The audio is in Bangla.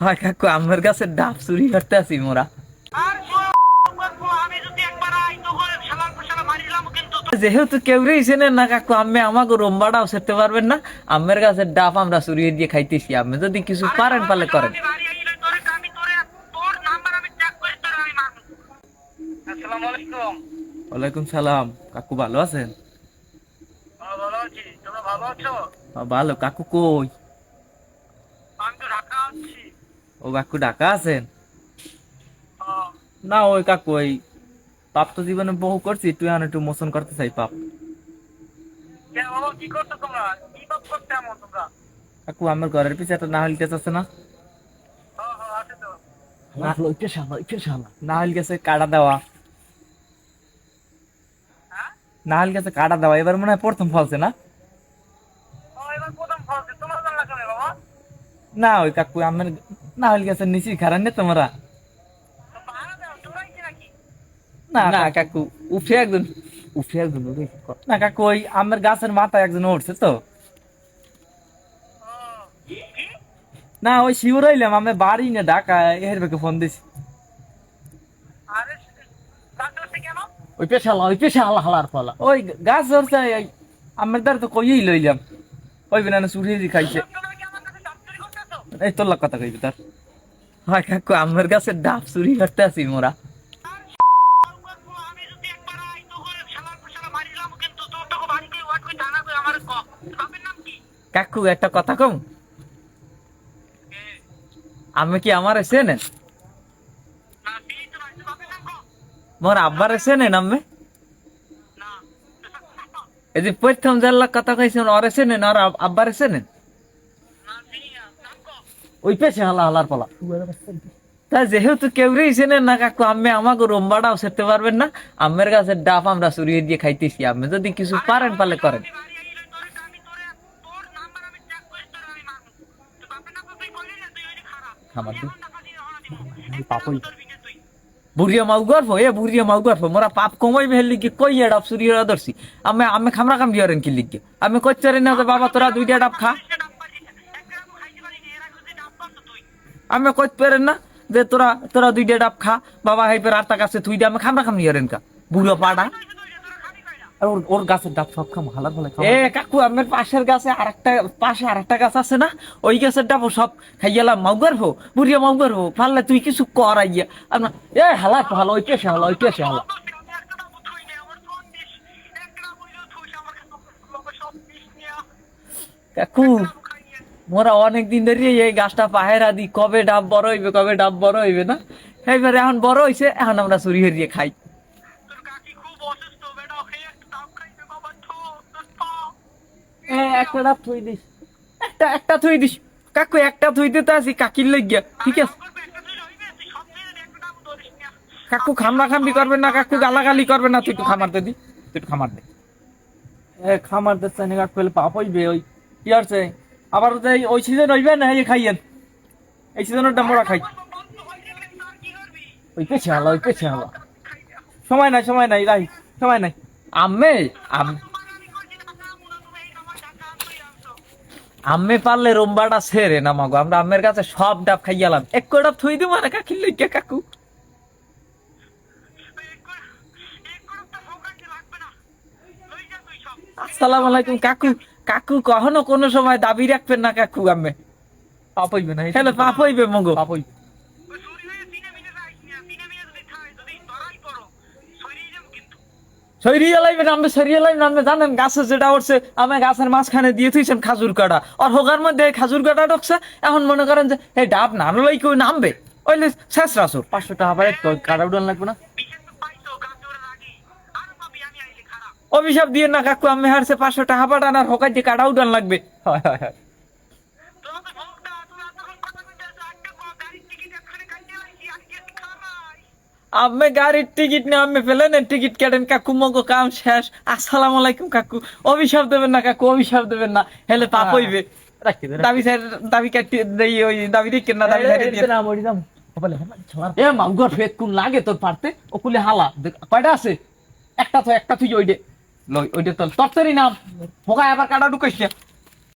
হয় কাকু আমার কাছে ডাব চুরি করতে মোরা। যেহেতু কেউ রেছেন না কাকু আমি আমাকে রোম্বাটাও সেরতে পারবেন না। আমার কাছে ডাব আমরা চুরি দিয়ে খাইতেছি আপনি যদি কিছু পারেন পারলে করেন। ওয়ালাইকুম সালাম। কাকু ভালো আছেন? হ্যাঁ, আ, ভালো। কাকু কই আমি তো ঢাকা আছি ও কাকু ঢাকা আছেন? হ্যাঁ। না ওই কাকু ওই পাপ তো জীবনে বহু করছি তুই এখন একটু মোচন করতে চাই পাপ। কে বাবা কি করছ তোমরা? কি বাপ করতে এমন তোমরা? কাকু আমার ঘরের পিছে একটা নাহল গাছ আছে না? হ্যাঁ হ্যাঁ নাহল গাছে কাটা দেওয়া। হ্যাঁ? নাহল গাছে কাটা দেওয়া এবার মনে হয় প্রথম ফলছে না? ও এবার প্রথম ফলছে। তোমার জানলা কেন বাবা না ওই কাকু আমার গাছের নিচে খারাপ নে তোমরা। না না কাকু। উঠে একজন উঠে একজন না কাকু ওই আমার গাছের মাথায় একজন উঠছে তো। না ওই শিওর হইলাম আমি বাড়ি না ঢাকা এর বেকে ফোন দিছি। আরে কেন? ওই পেশালা ওই পেশা হালা হালার ফলা ওই গাছ ধরছে আমার দ্বারা তো কইই লইলাম। ওই বিনা চুরি খাইছে তোমরা কি আমার কাছে ডাব চুরি করতেছো এই তোর লাগ কথা কইবি তার। হয় কাকু, আমার কাছে ডাব চুরি করতে আছি মোরা। কাকু, একটা কথা কম। আমি কি আমার চেনেন না দিই তো না বাপের নাম ক মোর আব্বার চেনেন আমি এই যে প্রথম জেলার কথা কইছেন, ওরে চেনেন আর আব- আব্বারে চেনেন না চিনি না নাম ক ওই পেশা হালা হালার ফলা তা যেহেতু কেউ চেনেন না কাকু আমি আমাকে রোম্বাটাও সেরতে পারবেন না। আমার কাছে ডাব আমরা চুরি দিয়ে খাইতেছি। আপনি যদি কিছু পারেন পারলে করেন। আমি আমি আমি আমি আমি আমি আমি খামরা খাম দিয়ারেন কি লিখে আমি কচ্চারি না বাবা, তোরা দুইটা ডাব খা। আমি কইতে পারেন না যে তোরা তোরা দুইটা ডাব খা বাবা হাই হাইপের আর কাছে তুই আমি খামরা খাম দিয়ারেন কা। বুড়ো পাড়া। তোরা না আর ওর ওর গাছের ডাব সব খাম হালার ফলা এ কাকু আমার পাশের গাছে আরেকটা পাশে আরেকটা গাছ আছে না? ওই গাছের ডাব সব খাইয়ালাম মাউ গর্ভ বুড়িয়া মাউ গর্ভ পারলে তুই কিছু কর আইয়া। আমরা এ হালা হালা ওই পেশা হালা ওই পেশা হালা। না কাকু মোরা অনেক দিন ধরে এই গাছটা পাহেরা দি কবে ডাব বড় হইবে কবে ডাব বড় হইবে না? এইবারে এখন বড় হইছে এখন আমরা চুরি হারিয়ে খাই। তোর কাকি খুব অসুস্থ বেটা খেয়ে একটা ডাব খাইবে বাবা থো তোর পা। এ, একটা ডাব থুই দিস। একটা একটা থুই দিস। কাকু একটা থুই দিতে আসি কাকির লাগিয়া ঠিক আছে? করবে একটা তুই রইবে তুই সব দিয়ে একটা ডাব ধরিস না। কাকু খামরা খামড়ি করবে না কাকু গালাগালি করবে না তুই একটু খামার দে দি তুই একটু খামার দে। খামার দে কাকু হলে পাপ হইবে ওই। কি আর আবার যে ওই সিজন হইবে না এই খাইয়েন? এই সিজনের দাম মোরা খাই। ওই পেশা হালা ওই পেশা হালা। সময় নাই সময় নাই রাই সময় নাই। আম্মে আম্মে পারলে রোম্বাটা সেরে না মাগো আমরা আম্মের কাছে সব ডাব খাইয়ালাম। এক ডাব থুই দিব না কাকু এক করে এক করে তো ফোকাসে লাগবে না লই যা তুই আসসালামু আলাইকুম কাকু। কাকু কখনো কোনো সময় দাবি রাখবেন না কাকু আম্মে পাপ হইবে না তাহলে পাপ হইবে মগো। পাপ হইবে। সরিয়ে লাইবেন আমি সরিয়ে লাইবেন আপনি জানেন গাছে যেটা উঠছে আমি গাছের মাঝখানে দিয়ে থুইছেন খাজুর কাটা। আর হোগার মধ্যে খাজুর কাটা ঢুকছে এখন মনে করেন যে এই ডাব না লই কেউ নামবে। ওইলে শেষ রাসুর পাঁচশো টাকা পারে কাটা উড়ান লাগবে না বিশেষ তো পাইছো গাছ ওরা লাগি আর পাবি আমি আইলে খারাপ অভিশাপ দিয়ে না কাকু আমি হারছে পাঁচশো টাকা পাঠান আর হোকাই দিয়ে কাটা উঠান লাগবে হয় হয় হয় আমি গাড়ির টিকিট নিয়ে আমি ফেলেন টিকিট কাটেন কাকু মগো কাম শেষ আসসালামু আলাইকুম কাকু অভিশাপ দেবেন না কাকু অভিশাপ দেবেন না হেলে পাপ হইবে দাবি স্যার দাবি কাটিয়ে দেই ওই দাবি রেখে না দাবি হারিয়ে দিয়ে না মরি দাম এ মাউগর ফেক কোন লাগে তোর পারতে ও কুলে হালা দেখ, কয়টা আছে একটা তো একটা তুই ওইডে লই ওইটা তো তরতরি নাম হোকায় আবার কাটা ঢুকাইছে।